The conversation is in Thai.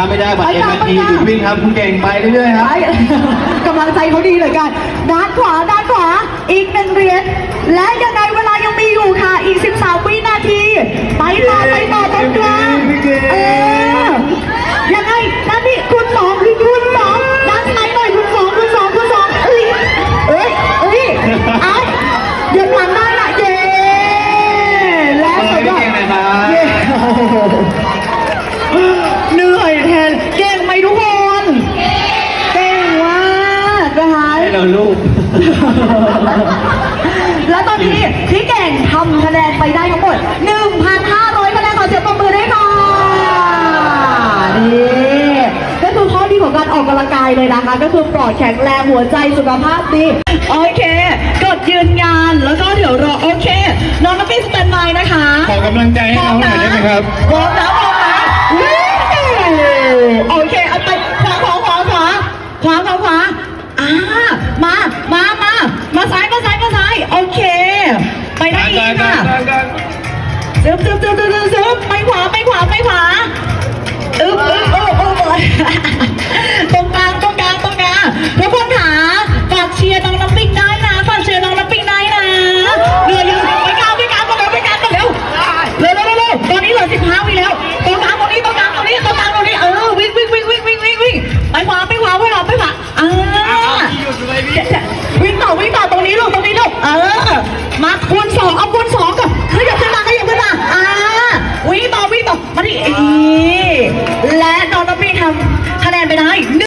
ถ้าไม่ได้บัตรไปเอ็ค่ะมทีไปค่ะ หยุดวิ่งครับคุณเก่งไปเรื่อยๆครับไอ้กำลังใจเขาดีเหลยกันด้านขวาด้านขวาอีกหนึ่งเหรียญและยังไงเว เราลูก แล้วตอนนี้พี่เก่งทำคะแนนไปได้ทั้งหมด 1,500คะแนนขอเสียงปรบมือด้วยค่ะนี่ก็คือข้อดีของการออกกำลังกายเลยนะคะ ก็คือปลอดแข็งแรงหัวใจสุขภาพดี โอเค กดยืนยันแล้วก็เดี๋ยวรอ โอเค น้องน้ำปิ้งสแตนบายนะคะขอกำลังใจให้น้องหน่อยได้ไหมครับ พร้อมนะพร้อมนะ มา มา มา มาซ้าย มาซ้าย มาซ้าย โอเค ไปได้อีกค่ะซึบซึบซึบซึบซึบซึบไปขวา ไปขวา ไปขวา อึ๊บอึ๊บอึ๊บอึ๊บโอ